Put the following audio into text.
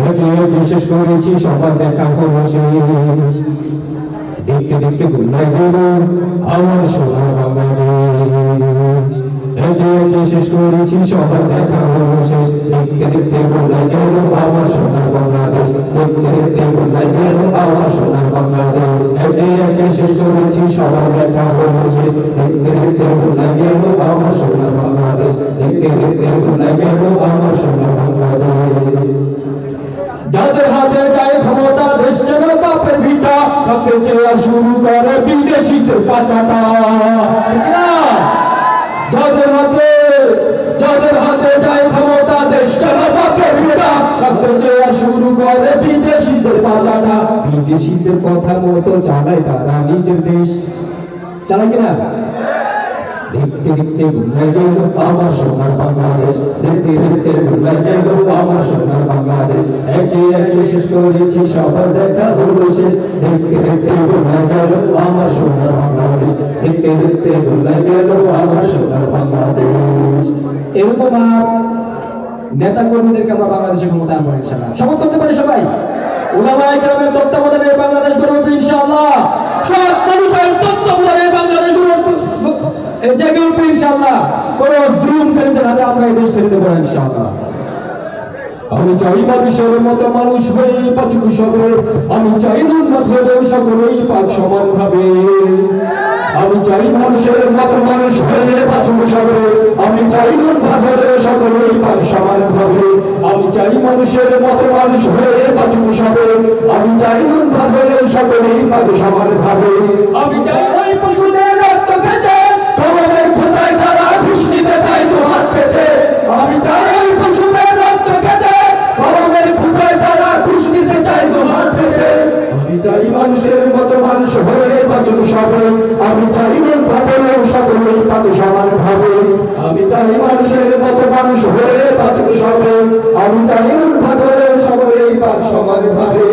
একে একে শেষ করেছি সবার দেখা শেষ দেখতে দেখতে গুন্নাই গেল আমার সোনা বাংলাদেশ একে একে শেষ করেছি সবার দেখা হলো শেষ দেখতে দেখতে গুন্নাই গেল আমার সোনার বাংলাদেশ দেখতে দেখতে গুন্নাই গেল আমার সোনার বাংলাদেশ একে একে শেষ করেছি সবার দেখা হলো শেষ দেখতে দেখতে গুন্নাই গেল আমার সোনার বাংলাদেশ দেখতে দেখতে গুন্নাই গেল আমার সোনার বাংলাদেশ যাদের হাতে যায় ক্ষমতা, দেশ যেন বাপের ভিটা রক্তের চেয়ার শুরু করে বিদেশিদের পাচাটা? যাদের হাতে যাদের হাতে যায় ক্ষমতা, দেশ বাপের ভিটা রক্তের চেয়ার শুরু করে বিদেশিদের পাচাটা। বিদেশিদের কথা মতো চালায় তারা নিজের দেশ। চালায় কিনা? দেখতে দেখতে গেল আমার সোনার বাংলাদেশ দেখতে দেখতে গুন্ডাই গেল আমার সোনার বাংলাদেশ। একে একে শেষ করেছি সবার দেখা হলো শেষ। দেখতে দেখতে গুন্ডাই গেল আমার সোনার বাংলাদেশ। দেখতে দেখতে গুন্ডাই গেল আমার সোনার বাংলাদেশ। এরকম নেতা কর্মীদেরকে আমরা বাংলাদেশে ক্ষমতা আনব ইনশাআল্লাহ। শপথ করতে পারি সবাই? ওলামায়ে কেরামের তত্ত্বাবধানে বাংলাদেশ গড়ে উঠবে ইনশাআল্লাহ সব মানুষের তত্ত্বাবধানে বাংলাদেশ গড়ে উঠবে এই জেগে উঠবে ইনশাআল্লাহ কোন জুলুমকারীদের হাতে আমরা দেশ ছেড়ে দেবো ইনশাআল্লাহ। আমি চাই মানুষের মতো মানুষ হয়ে পাচুক সবে আমি চাই উন্নত হলে সকলেই পাক সমান ভাবে। আমি চাই মানুষের মতো মানুষ হয়ে পাচুক সবে আমি চাই উন্নত হলে সকলেই পাক সমান ভাবে। আমি চাই মানুষের মতো মানুষ হয়ে পাচুক সবে আমি চাই উন্নত হলে সকলেই পাক সমান ভাবে। আমি চাই ওই পশুদের মানুষের মতো মানুষ হয়ে বাঁচুন সবে আমি চাই পাতলে সকলে পাবে সমান ভাবে। আমি চাই মানুষের মতো মানুষ হয়ে বাঁচুন সবে আমি চাই পাতলে সকলেই পাক সমান ভাবে।